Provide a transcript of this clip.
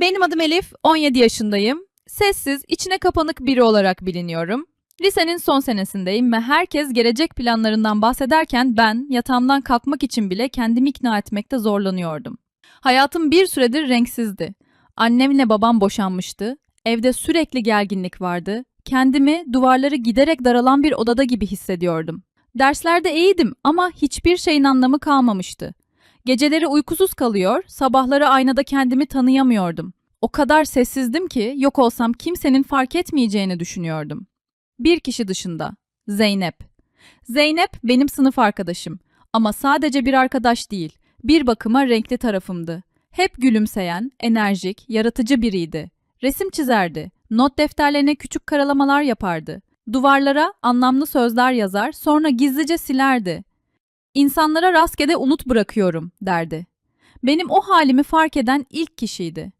Benim adım Elif, 17 yaşındayım. Sessiz, içine kapanık biri olarak biliniyorum. Lisenin son senesindeyim ve herkes gelecek planlarından bahsederken ben yatağımdan kalkmak için bile kendimi ikna etmekte zorlanıyordum. Hayatım bir süredir renksizdi. Annemle babam boşanmıştı. Evde sürekli gerginlik vardı. Kendimi duvarları giderek daralan bir odada gibi hissediyordum. Derslerde iyiydim ama hiçbir şeyin anlamı kalmamıştı. Geceleri uykusuz kalıyor, sabahları aynada kendimi tanıyamıyordum. O kadar sessizdim ki yok olsam kimsenin fark etmeyeceğini düşünüyordum. Bir kişi dışında. Zeynep. Zeynep benim sınıf arkadaşım. Ama sadece bir arkadaş değil, bir bakıma renkli tarafımdı. Hep gülümseyen, enerjik, yaratıcı biriydi. Resim çizerdi, not defterlerine küçük karalamalar yapardı. Duvarlara anlamlı sözler yazar, sonra gizlice silerdi. İnsanlara rastgele unut bırakıyorum derdi. Benim o halimi fark eden ilk kişiydi.